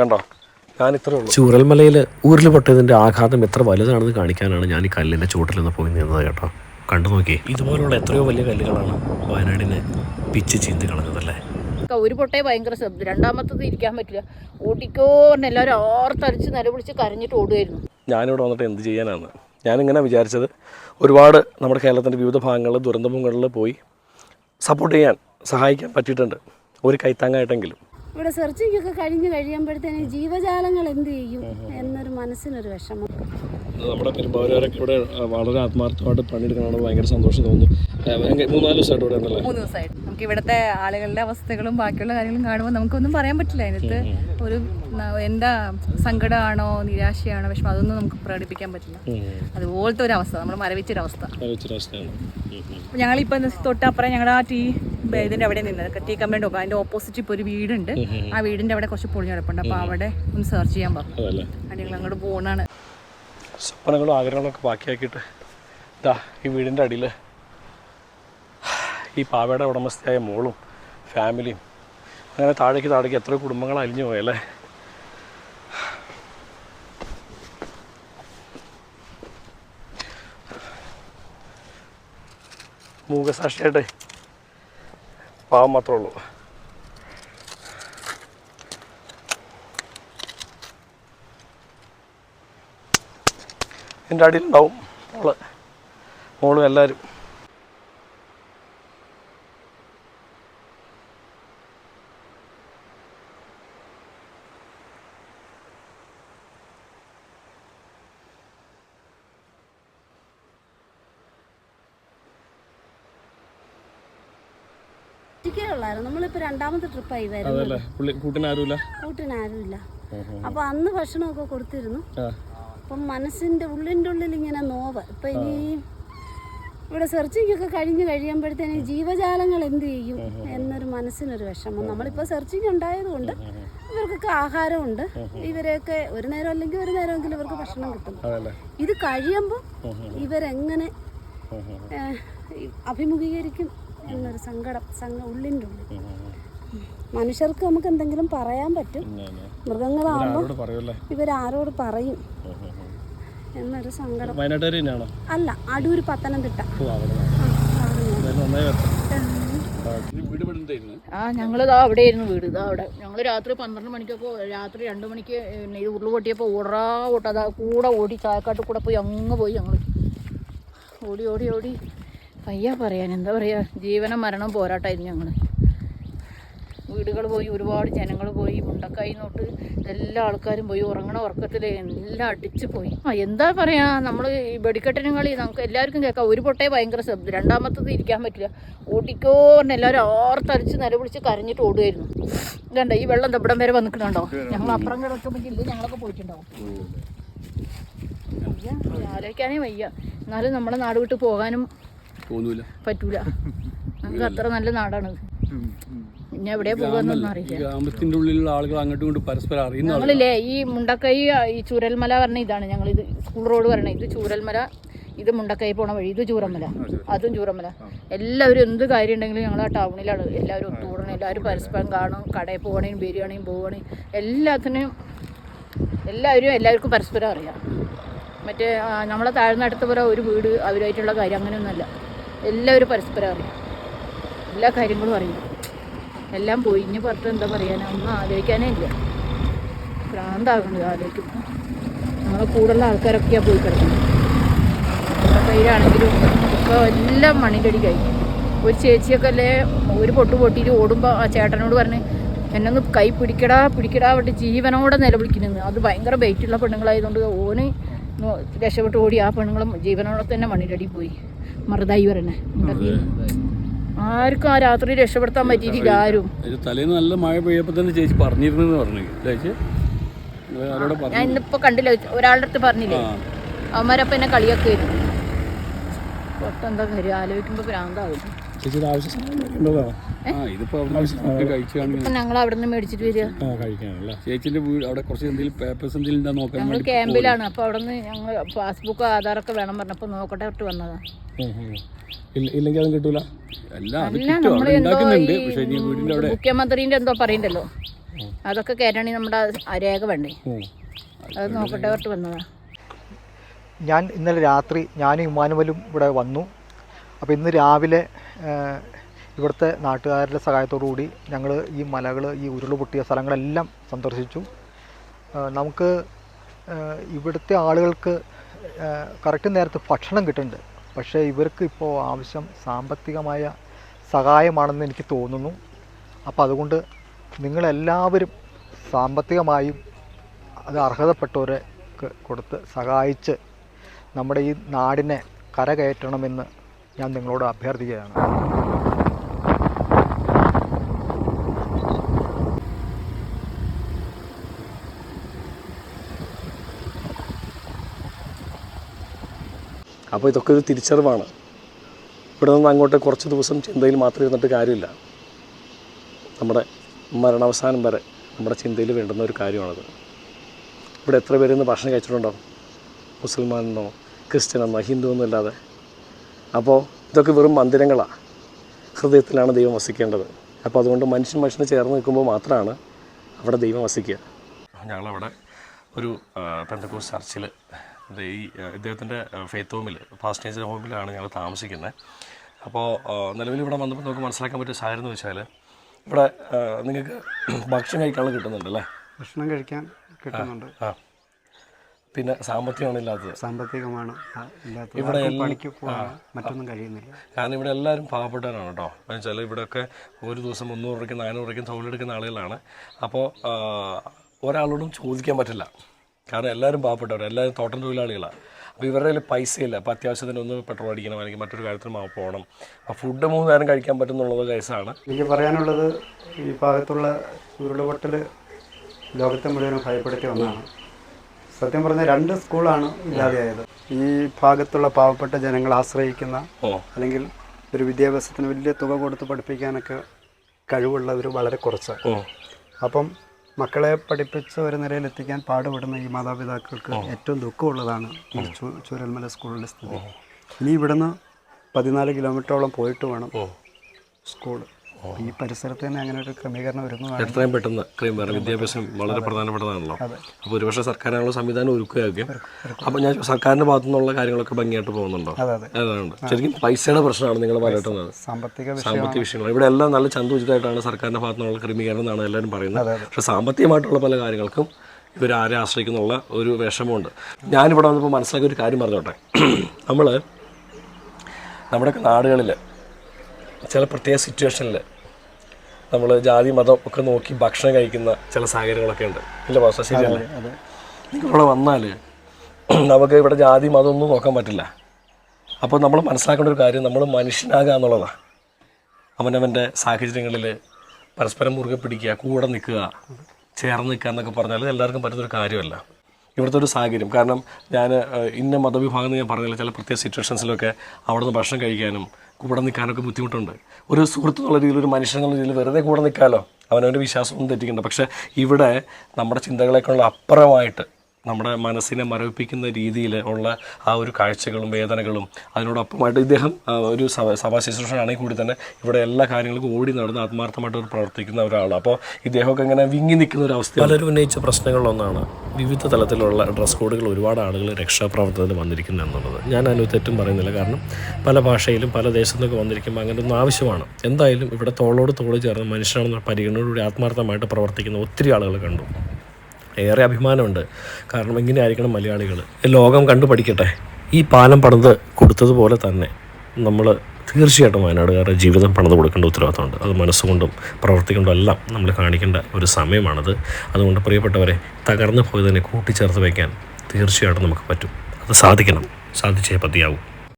കണ്ടോ? ഞാൻ ഇത്രേ ഉള്ളൂ. ചൂരൽമലയിൽ ഉരുൾ പൊട്ടിയതിന്റെ ആഘാതം എത്ര വലുതാണെന്ന് കാണിക്കാനാണ് ഞാൻ ഈ കല്ലിന്റെ ചുവട്ടിൽ നിന്ന് പോയി നിന്നത് കേട്ടോ. കണ്ടു നോക്കി ഇതുപോലുള്ള എത്രയോ വലിയ കല്ലുകളാണ് വയനാടിനെ പിച്ച് ചീന്തി കളഞ്ഞതല്ലേ ഒരു പൊട്ടേ ഭയങ്കര ശബ്ദം രണ്ടാമത്തത് ഇരിക്കാൻ പറ്റില്ല. ഓടിക്കോ എന്ന് എല്ലാവരും ഓർത്തടിച്ച് നിലവിളിച്ച് കരഞ്ഞിട്ട് ഓടുമായിരുന്നു ഞാനിവിടെ വന്നിട്ട് എന്ത് ചെയ്യാനാണ്? ഞാനിങ്ങനെ വിചാരിച്ചത് ഒരുപാട് നമ്മുടെ കേരളത്തിന്റെ വിവിധ ഭാഗങ്ങളിൽ ദുരന്തമുഖങ്ങളിൽ പോയി സപ്പോർട്ട് ചെയ്യാൻ സഹായിക്കാൻ പറ്റിയിട്ടുണ്ട്. ഒരു കൈത്താങ്ങായിട്ടെങ്കിലും. ഇവിടെ സെർച്ചിങ് ഒക്കെ കഴിഞ്ഞ് കഴിയുമ്പോഴത്തേന് ജീവജാലങ്ങൾ എന്ത് ചെയ്യും എന്നൊരു മനസ്സിനൊരു വിഷമം. നമ്മുടെ പെരുമ്പാവൂരുകാരൊക്കെ ഇവിടെ വളരെ ആത്മാർത്ഥമായിട്ട് പണിയെടുക്കണമെന്ന് ഭയങ്കര സന്തോഷം തോന്നുന്നു. മൂന്നാൽ ദിവസമായിട്ട് ഇവിടെ ഉണ്ടല്ലേ? മൂന്ന് ദിവസമായിട്ട്. നമുക്ക് ഇവിടുത്തെ ആളുകളുടെ അവസ്ഥകളും ബാക്കിയുള്ള കാര്യങ്ങളും കാണുമ്പോൾ നമുക്കൊന്നും പറയാൻ പറ്റില്ല അതിനകത്ത്. ഒരു എന്താ സങ്കടമാണോ നിരാശയാണോ പക്ഷെ അതൊന്നും നമുക്ക് പ്രകടിപ്പിക്കാൻ പറ്റില്ല. അതുപോലത്തെ ഒരു അവസ്ഥ നമ്മൾ മരവിച്ചൊരവസ്ഥ ഞങ്ങളിപ്പോൾ തൊട്ടപ്പുറം ഞങ്ങളുടെ ആ ടീ ഇതിന്റെ അവിടെ നിന്നത് ടീ കമ്പനിയുടെ ഒപ്പം അതിന്റെ ഓപ്പോസിറ്റ് ഇപ്പോൾ ഒരു വീടുണ്ട്. ആ വീടിന്റെ അവിടെ കുറച്ച് പൊളിഞ്ഞു കിടപ്പുണ്ട്. അപ്പോൾ അവിടെ ഒന്ന് സെർച്ച് ചെയ്യാൻ പറഞ്ഞു. ഞങ്ങൾ അങ്ങോട്ട് പോകണാണ് സ്വപ്നങ്ങളും ആഗ്രഹങ്ങളൊക്കെ ബാക്കിയാക്കിയിട്ട് ഇതാ ഈ വീടിന്റെ അടിയിൽ ഈ പാവയുടെ ഉടമസ്ഥയായ മോളും ഫാമിലിയും അങ്ങനെ താഴേക്ക് താഴേക്ക് എത്ര കുടുംബങ്ങൾ അലിഞ്ഞു പോയല്ലേ? മൂകസാക്ഷിയായിട്ട് പാവം മാത്രമേ ഉള്ളൂ. എന്റെ അടിയിലുണ്ടാവും മോൾ. മോളും എല്ലാവരും. ഉള്ളായിരുന്നു നമ്മളിപ്പോ രണ്ടാമത്തെ ട്രിപ്പായി വരുന്നത്. കൂട്ടിനാരുമില്ല കൂട്ടിനാരുമില്ല അപ്പൊ അന്ന് ഭക്ഷണമൊക്കെ കൊടുത്തിരുന്നു. അപ്പൊ മനസ്സിന്റെ ഉള്ളിന്റെ ഉള്ളിൽ ഇങ്ങനെ നോവ്. ഇപ്പൊ ഇനി ഇവിടെ സെർച്ചിങ് ഒക്കെ കഴിഞ്ഞ് കഴിയുമ്പോഴത്തേന് ജീവജാലങ്ങൾ എന്ത് ചെയ്യും എന്നൊരു മനസ്സിനൊരു വിഷമം. നമ്മളിപ്പോൾ സെർച്ചിങ് ഉണ്ടായതുകൊണ്ട് ഇവർക്കൊക്കെ ആഹാരമുണ്ട്. ഇവരെയൊക്കെ ഒരു നേരം അല്ലെങ്കിൽ ഒരു നേരമെങ്കിലും ഇവർക്ക് ഭക്ഷണം കിട്ടും. ഇത് കഴിയുമ്പോൾ ഇവരെങ്ങനെ അഭിമുഖീകരിക്കും? എന്നൊരു സങ്കടം സങ്ക ഉള്ളിന്റെ ഉള്ളിൽ. മനുഷ്യർക്ക് നമുക്ക് എന്തെങ്കിലും പറയാൻ പറ്റും. മൃഗങ്ങളാകുമ്പോൾ ഇവരാരോട് പറയും. എന്നൊരു സങ്കടം. അല്ല അടൂർ പത്തനംതിട്ട. ആ, ഞങ്ങളിതാ അവിടെ ആയിരുന്നു വീട്. ഇതാ അവിടെ. ഞങ്ങൾ രാത്രി പന്ത്രണ്ട് മണിക്കൊക്കെ രാത്രി രണ്ട് മണിക്ക് ഇത് ഉരുൾ പൊട്ടിയപ്പോൾ ഓടാ ഓട്ടാ. കൂടെ ഓടി ചായക്കാട്ട് കൂടെ പോയി അങ്ങ് പോയി ഞങ്ങൾ ഓടി ഓടി ഓടി. പയ്യ പറയാൻ. എന്താ പറയുക ജീവനം മരണം പോരാട്ടായിരുന്നു ഞങ്ങൾ വീടുകൾ പോയി ഒരുപാട് ജനങ്ങൾ പോയി മുണ്ടക്കായി നോട്ട് എല്ലാ ആൾക്കാരും പോയി ഉറങ്ങണ ഉറക്കത്തിൽ എല്ലാം അടിച്ചു പോയി. ആ എന്താ പറയുക നമ്മൾ ഈ വെടിക്കെട്ടിനും കളി നമുക്ക് എല്ലാവർക്കും കേൾക്കാം. ഒരു പൊട്ടേ ഭയങ്കര ശബ്ദം. രണ്ടാമത്തത് ഇരിക്കാൻ പറ്റില്ല. ഓടിക്കോ പറഞ്ഞ് എല്ലാവരും ഓർത്തടിച്ച് നിലവിളിച്ച് കരഞ്ഞിട്ട് ഓടുമായിരുന്നു ഇതണ്ട? ഈ വെള്ളം തപ്പിടം വരെ വന്നിട്ടുണ്ടോ? ഞങ്ങൾ അപ്പുറം കിടക്കുമ്പോൾ ഇല്ല ഞങ്ങളൊക്കെ പോയിട്ടുണ്ടാവും. ആലോചിക്കാനേ വയ്യ. എന്നാലും നമ്മുടെ നാട് വിട്ട് പോകാനും തോന്നൂല. പറ്റൂല. നമുക്ക് അത്ര നല്ല നാടാണ് പിന്നെ എവിടെ പോകാന്നൊന്നും അറിയില്ല. ഗ്രാമത്തിന്റെ ഉള്ളിലുള്ള ആളുകൾ അങ്ങോട്ടും ഇങ്ങോട്ടും പരസ്പരം അറിയുന്ന ഞങ്ങളില്ലേ ഈ മുണ്ടക്കൈ ഈ ചൂരൽമല പറഞ്ഞ ഇതാണ്. ഞങ്ങൾ ഇത് സ്കൂൾ റോഡ് പറഞ്ഞ ഇത് ചൂരൽമല ഇത് മുണ്ടക്കൈ പോണ വഴി ഇത് ചൂരമല അതും ചൂരമല എല്ലാവരും എന്ത് കാര്യം ഉണ്ടെങ്കിലും ഞങ്ങൾ ആ ടൗണിലാണ് എല്ലാവരും ഒത്തുകൂടണം. എല്ലാവരും പരസ്പരം കാണും. കടയിൽ പോകണേയും ബിരിയാണിയും പോകണേയും എല്ലാത്തിനും എല്ലാവരും എല്ലാവർക്കും പരസ്പരം അറിയാം. മറ്റേ നമ്മളെ താഴ്ന്നടുത്ത് പോലെ ഒരു വീട് അവരുമായിട്ടുള്ള കാര്യം അങ്ങനെയൊന്നുമല്ല. എല്ലാവരും പരസ്പരം അറിയാം. എല്ലാ കാര്യങ്ങളും അറിയും. എല്ലാം പോയി. ഇനി എന്താ പറയാനാ ഒന്നും ആലോചിക്കാനേ ഇല്ല. ഭ്രാന്താകുന്നത് ആലോചിക്കുമ്പോൾ നമ്മളെ കൂടെയുള്ള ആൾക്കാരൊക്കെയാണ് പോയി കിടക്കുന്നത്. നമ്മുടെ കയ്യിലാണെങ്കിലും ഇപ്പോൾ എല്ലാം മണ്ണിന്റെ കഴിഞ്ഞു. ഒരു ചേച്ചിയൊക്കെ അല്ലേ ഒരു പൊട്ട് പൊട്ടിയിട്ട് ഓടുമ്പോൾ ആ ചേട്ടനോട് പറഞ്ഞ് എന്നൊന്ന് കൈ പിടിക്കടാ പിടിക്കടാ പറഞ്ഞിട്ട് ജീവനോടെ നിലവിളിക്കുന്നത് അത് ഭയങ്കര വെയിറ്റുള്ള പെണ്ണുങ്ങളായതുകൊണ്ട് ഓന് രക്ഷപ്പെട്ട് ഓടി ആ പെണ്ണുങ്ങളും ജീവനോടെ തന്നെ മണ്ണിന്റെ അടി പോയി. മറുതായി പറയണേ. ആർക്കും ആ രാത്രി രക്ഷപ്പെടുത്താൻ പറ്റിയിട്ടില്ല ആരും. തലേന്ന് നല്ല മഴ പെയ്യപ്പോ തന്നെ ചേച്ചി പറഞ്ഞിരുന്നു പറഞ്ഞു. ഞാൻ ഇന്നിപ്പോ കണ്ടില്ല. ഒരാളുടെ അടുത്ത് പറഞ്ഞില്ലേ? അവന്മാരപ്പ എന്നെ കളിയൊക്കെ പൊട്ടെന്താ കാര്യം? ആലോചിക്കുമ്പോ ഭ്രാന്താവും. ചേച്ചിയുടെ ആവശ്യം ഉണ്ടോ ആ ഇതിപ്പോ അവിടെ ഫുഡ് കഴിച്ചാണെങ്കിൽ ഇപ്പം ഞങ്ങൾ അവിടെ നിന്ന് മേടിച്ചിട്ട് വരിക. ആ കഴിക്കാനല്ലേ? ചേച്ചിന്റെ വീട് അവിടെ കുറച്ച് എന്തെങ്കിലും പേപ്പേഴ്സ് എന്തെങ്കിലും നോക്കാൻ ഞങ്ങൾ ക്യാമ്പിലാണ്. അപ്പോൾ അവിടെ നിന്ന് ഞങ്ങൾ പാസ്ബുക്ക് ആധാറൊക്കെ വേണം പറഞ്ഞപ്പോ നോക്കട്ടെ ഇട്ട് വന്നതാ. ഇല്ലെങ്കിൽ അതും കിട്ടൂല? അല്ല നമ്മൾ അവിടെ എന്തോ ഈ വീടിന്റെ അവിടെ മുഖ്യമന്ത്രിന്റെ എന്തോ പറയണ്ടല്ലോ. അതൊക്കെ കയറ്റണമെങ്കിൽ നമ്മുടെ രേഖ വേണ്ടേ. അത് നോക്കട്ടെ പറഞ്ഞിട്ട് വന്നതാ. ഞാൻ ഇന്നലെ രാത്രി ഞാനും ഇമ്മാനുവലും ഇവിടെ വന്നു. അപ്പോൾ ഇന്ന് രാവിലെ ഇവിടുത്തെ നാട്ടുകാരുടെ സഹായത്തോടു കൂടി ഞങ്ങൾ ഈ മലകൾ ഈ ഉരുൾ പൊട്ടിയ സ്ഥലങ്ങളെല്ലാം സന്ദർശിച്ചു. നമുക്ക് ഇവിടുത്തെ ആളുകൾക്ക് കറക്റ്റ് നേരത്തെ ഭക്ഷണം കിട്ടുന്നുണ്ട്. പക്ഷേ ഇവർക്ക് ഇപ്പോൾ ആവശ്യം സാമ്പത്തികമായ സഹായമാണെന്ന് എനിക്ക് തോന്നുന്നു. അപ്പോൾ അതുകൊണ്ട് നിങ്ങളെല്ലാവരും സാമ്പത്തികമായും അത് അർഹതപ്പെട്ടവരെ കൊടുത്ത് സഹായിച്ച് നമ്മുടെ ഈ നാടിനെ കരകയറ്റണമെന്ന് ഞാൻ നിങ്ങളോട് അഭ്യർത്ഥിക്കുകയാണ്. അപ്പോൾ ഇതൊക്കെ ഒരു തിരിച്ചറിവാണ്. ഇവിടെ നിന്ന് അങ്ങോട്ട് കുറച്ച് ദിവസം ചിന്തയിൽ മാത്രം ഇരുന്നിട്ട് കാര്യമില്ല. നമ്മുടെ മരണാവസാനം വരെ നമ്മുടെ ചിന്തയിൽ വേണ്ടുന്ന ഒരു കാര്യമാണത്. ഇവിടെ എത്ര പേര് ഭക്ഷണം കഴിച്ചിട്ടുണ്ടാവും മുസൽമാനെന്നോ ക്രിസ്ത്യനെന്നോ ഹിന്ദു എന്നോ ഇല്ലാതെ? അപ്പോൾ ഇതൊക്കെ വെറും മന്ദിരങ്ങളാണ് ഹൃദയത്തിലാണ് ദൈവം വസിക്കേണ്ടത്. അപ്പോൾ അതുകൊണ്ട് മനുഷ്യൻ മനുഷ്യന് ചേർന്ന് നിൽക്കുമ്പോൾ മാത്രമാണ് അവിടെ ദൈവം വസിക്കുക. ഞങ്ങളവിടെ ഒരു പെന്തക്കോസ് ചർച്ചിൽ ഈ ഇദ്ദേഹത്തിന്റെ ഫെയ്ത്ത് ഹോമിൽ ഫാസ്റ്റേജ് ഹോമിലാണ് ഞങ്ങൾ താമസിക്കുന്നത് അപ്പോൾ നിലവിൽ ഇവിടെ വന്നപ്പോൾ നമുക്ക് മനസ്സിലാക്കാൻ പറ്റിയ സാഹചര്യം എന്ന് വെച്ചാൽ ഇവിടെ നിങ്ങൾക്ക് ഭക്ഷണം കഴിക്കാനുള്ള കിട്ടുന്നുണ്ടല്ലേ? ഭക്ഷണം കഴിക്കാൻ കിട്ടുന്നുണ്ട്. ആ. പിന്നെ സാമ്പത്തികമാണ്. ഇല്ലാത്തത്. സാമ്പത്തികമാണ് ഇവിടെ പണിക്ക് പോകാൻ മറ്റൊന്നും കഴിയുന്നില്ല. കാരണം ഇവിടെ എല്ലാവരും പാവപ്പെട്ടവരാണ് കേട്ടോ. എന്ന് വെച്ചാൽ ഇവിടെയൊക്കെ ഒരു ദിവസം മുന്നൂറ് രൂപയ്ക്കും നാനൂറ് രൂപയ്ക്കും തൊഴിലെടുക്കുന്ന ആളുകളാണ്. അപ്പോൾ ഒരാളോടും ചോദിക്കാൻ പറ്റില്ല. കാരണം എല്ലാവരും പാവപ്പെട്ടവർ എല്ലാവരും തോട്ടം തൊഴിലാളികളാണ് അപ്പോൾ ഇവരുടെ കയ്യിൽ പൈസയില്ല. അപ്പോൾ അത്യാവശ്യത്തിന് ഒന്ന് പെട്രോൾ അടിക്കണം അല്ലെങ്കിൽ മറ്റൊരു കാര്യത്തിന് ആ പോകണം. അപ്പോൾ ഫുഡ് മൂന്ന് നേരം കഴിക്കാൻ പറ്റുന്നുള്ളത് കേസാണ്. എനിക്ക് പറയാനുള്ളത് ഈ ഭാഗത്തുള്ള ഉരുളപൊട്ടൽ ലോകത്തെ മുഴുവനും ഭയപ്പെടുത്തിയ ഒന്നാണ്. സത്യം പറഞ്ഞ രണ്ട് സ്കൂളാണ് ഇല്ലാതെയായത്. ഈ ഭാഗത്തുള്ള പാവപ്പെട്ട ജനങ്ങൾ ആശ്രയിക്കുന്ന അല്ലെങ്കിൽ ഒരു വിദ്യാഭ്യാസത്തിന് വലിയ തുക കൊടുത്ത് പഠിപ്പിക്കാനൊക്കെ കഴിവുള്ളവർ വളരെ കുറച്ച്. ഓ. അപ്പം മക്കളെ പഠിപ്പിച്ച് ഒരു നിലയിൽ എത്തിക്കാൻ പാടുപെടുന്ന ഈ മാതാപിതാക്കൾക്ക് ഏറ്റവും ദുഃഖമുള്ളതാണ് ഈ ചു- ചൂരൽമല സ്കൂളിന്റെ സ്ഥിതി. ഇനി ഇവിടുന്ന് പതിനാല് കിലോമീറ്ററോളം പോയിട്ട് വേണം സ്കൂൾ ഈ പരിസരത്ത് തന്നെ അങ്ങനെ ഒരു ക്രമീകരണം വരുന്നതാണ്. എത്രയും പെട്ടെന്ന് ക്രൈം വേറെ വിദ്യാഭ്യാസം വളരെ പ്രധാനപ്പെട്ടതാണല്ലോ. അപ്പോൾ ഒരുപക്ഷെ സർക്കാരിനുള്ള സംവിധാനം ഒരുക്കുകയൊക്കെ അപ്പോൾ ഞാൻ സർക്കാരിന്റെ ഭാഗത്തു നിന്നുള്ള കാര്യങ്ങളൊക്കെ ഭംഗിയായിട്ട് പോകുന്നുണ്ടോ? അതെ അതെ. അതാണ് ശരിക്കും പൈസയുടെ പ്രശ്നമാണ് നിങ്ങൾ പറയട്ടുന്നത്. സാമ്പത്തിക വിഷയം സാമ്പത്തിക വിഷയങ്ങൾ ഇവിടെ എല്ലാം നല്ല ചന്തുചിതമായിട്ടാണ് സർക്കാരിന്റെ ഭാഗത്തു നിന്നുള്ള ക്രമീകരണം എന്നാണ് എല്ലാവരും പറയുന്നത്. പക്ഷേ സാമ്പത്തികമായിട്ടുള്ള പല കാര്യങ്ങൾക്കും ഇവരാരെ ആശ്രയിക്കുന്നുള്ള ഒരു വിഷമമുണ്ട്. ഞാനിവിടെ വന്നപ്പോൾ മനസ്സിലാക്കിയ ഒരു കാര്യം പറഞ്ഞോട്ടെ. നമ്മൾ നമ്മുടെ നാടുകളിൽ ചില പ്രത്യേക സിറ്റുവേഷനിൽ നമ്മൾ ജാതി മതം ഒക്കെ നോക്കി ഭക്ഷണം കഴിക്കുന്ന ചില സാഹചര്യങ്ങളൊക്കെ ഉണ്ട്. ഇല്ല പാസ്റ്റർ ശരിയല്ലേ നിങ്ങളിവിടെ വന്നാൽ നമുക്ക് ഇവിടെ ജാതി മതം ഒന്നും നോക്കാൻ പറ്റില്ല. അപ്പോൾ നമ്മൾ മനസ്സിലാക്കേണ്ട ഒരു കാര്യം നമ്മൾ മനുഷ്യനാകുക എന്നുള്ളതാണ് അവനവന്റെ സാഹചര്യങ്ങളിൽ പരസ്പരം മുറുകെ പിടിക്കുക കൂടെ നിൽക്കുക ചേർന്ന് നിൽക്കുക എന്നൊക്കെ പറഞ്ഞാൽ എല്ലാവർക്കും പറ്റുന്നൊരു കാര്യമല്ല. ഇവിടുത്തെ ഒരു സാഹചര്യം. കാരണം ഞാൻ ഇന്ന മതവിഭാഗം എന്ന് ഞാൻ പറഞ്ഞില്ല. ചില പ്രത്യേക സിറ്റുവേഷൻസിലൊക്കെ അവിടെ നിന്ന് ഭക്ഷണം കഴിക്കാനും കൂടെ നിൽക്കാനൊക്കെ ബുദ്ധിമുട്ടുണ്ട്. ഒരു സുഹൃത്ത് എന്നുള്ള രീതിയിൽ ഒരു മനുഷ്യൻ എന്നുള്ള രീതിയിൽ വെറുതെ കൂടെ നിൽക്കാമല്ലോ അവനവന്റെ വിശ്വാസമൊന്നും തെറ്റിക്കണ്ട പക്ഷേ ഇവിടെ നമ്മുടെ ചിന്തകളെക്കാളുള്ള അപ്പുറമായിട്ട് നമ്മുടെ മനസ്സിനെ മരവിപ്പിക്കുന്ന രീതിയിൽ ഉള്ള ആ ഒരു കാഴ്ചകളും വേദനകളും അതിനോടൊപ്പമായിട്ട് ഇദ്ദേഹം ഒരു സഭ ശുശ്രൂഷനാണെങ്കിൽ കൂടി തന്നെ ഇവിടെ എല്ലാ കാര്യങ്ങൾക്കും ഓടി നടന്ന് ആത്മാർത്ഥമായിട്ട് പ്രവർത്തിക്കുന്ന ഒരാളാണ്. അപ്പോൾ ഇദ്ദേഹമൊക്കെ ഇങ്ങനെ വിങ്ങി നിൽക്കുന്ന ഒരു അവസ്ഥ പലരും ഉന്നയിച്ച പ്രശ്നങ്ങളിലൊന്നാണ് വിവിധ തലത്തിലുള്ള ഡ്രസ് കോഡുകൾ ഒരുപാട് ആളുകൾ രക്ഷാപ്രവർത്തനത്തിൽ വന്നിരിക്കുന്നു എന്നുള്ളത്. ഞാൻ അതിന് തെറ്റും പറയുന്നില്ല. കാരണം പല ഭാഷയിലും പല ദേശത്തു നിന്നൊക്കെ വന്നിരിക്കുമ്പോൾ അങ്ങനെ ഒന്നും ആവശ്യമാണ്. എന്തായാലും ഇവിടെ തോളോട് തോൾ ചേർന്ന് മനുഷ്യനാണെന്ന പരിഗണനയോടുകൂടി ആത്മാർത്ഥമായിട്ട് പ്രവർത്തിക്കുന്ന ഒത്തിരി ആളുകൾ കണ്ടു. ഏറെ അഭിമാനമുണ്ട്. കാരണം ഇങ്ങനെ ആയിരിക്കണം മലയാളികൾ ലോകം കണ്ടു പഠിക്കട്ടെ. ഈ പാലം പണിത് കൊടുത്തതുപോലെ തന്നെ നമ്മൾ തീർച്ചയായിട്ടും വയനാടുകാരുടെ ജീവിതം പണിത് കൊടുക്കേണ്ട ഉത്തരവാദിത്തമുണ്ട്. അത് മനസ്സുകൊണ്ടും പ്രവർത്തിക്കൊണ്ടും എല്ലാം നമ്മൾ കാണിക്കേണ്ട ഒരു സമയമാണത്. അതുകൊണ്ട് പ്രിയപ്പെട്ടവരെ തകർന്നു പോയതിനെ കൂട്ടിച്ചേർത്ത് വയ്ക്കാൻ തീർച്ചയായിട്ടും നമുക്ക് പറ്റും. അത് സാധിക്കണം. സാധിച്ചേ പതിയാവും.